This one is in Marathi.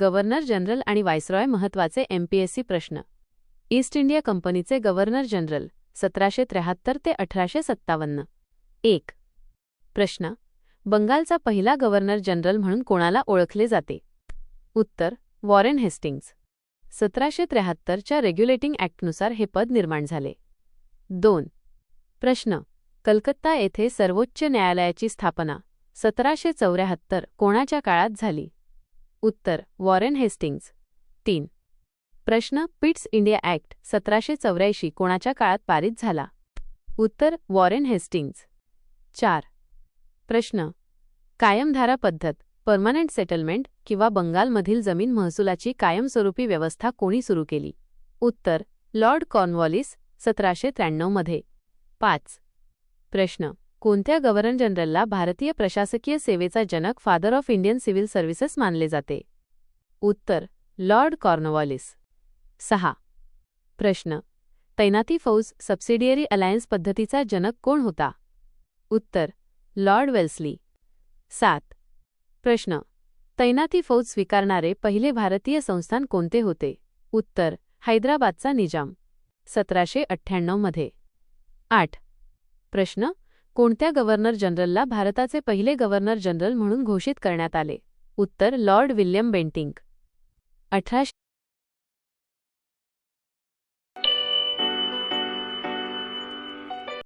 गव्हर्नर जनरल आणि व्हायसरॉय महत्त्वाचे एमपीएससी प्रश्न. ईस्ट इंडिया कंपनीचे गव्हर्नर जनरल सतराशे त्र्याहत्तर ते अठराशे सत्तावन्न. एक. प्रश्न. बंगालचा पहिला गव्हर्नर जनरल म्हणून कोणाला ओळखले जाते? उत्तर. वॉरेन हेस्टिंग्ज सतराशे त्र्याहत्तरच्या रेग्युलेटिंग ॲक्टनुसार हे पद निर्माण झाले. दोन. प्रश्न. कलकत्ता येथे सर्वोच्च न्यायालयाची स्थापना सतराशे चौऱ्याहत्तर कोणाच्या काळात झाली? उत्तर वॉरेन हेस्टिंग्ज. तीन. प्रश्न पिट्स इंडिया ॲक्ट सतराशे चौऱ्याऐंशी कोणाच्या काळात पारित झाला? उत्तर वॉरेन हेस्टिंग्ज. चार. प्रश्न कायमधारा पद्धत परमनंट सेटलमेंट किंवा बंगालमधील जमीन महसुलाची कायमस्वरूपी व्यवस्था कोणी सुरू केली? उत्तर लॉर्ड कॉर्नवॉलिस सतराशे त्र्याण्णवमध्ये. पाच. प्रश्न कोणत्या गव्हर्नर जनरलला भारतीय प्रशासकीय सेवेचा जनक father of Indian civil services मानले जाते? उत्तर लॉर्ड कॉर्नवॉलिस. सहा. प्रश्न. तैनाती फौज सबसिडियरी अलायन्स पद्धतीचा जनक कोण होता? उत्तर लॉर्ड वेल्सली. सात. प्रश्न. तैनाती फौज स्वीकारणारे पहिले भारतीय संस्थान कोणते होते? उत्तर हैदराबादचा निजाम. सतराशे अठ्ठ्याण्णवमध्ये आठ. प्रश्न. कोणत्या गव्हर्नर जनरलला भारताचे पहिले गव्हर्नर जनरल म्हणून घोषित करण्यात आले? उत्तर लॉर्ड विल्यम बेंटिंक. अठराशे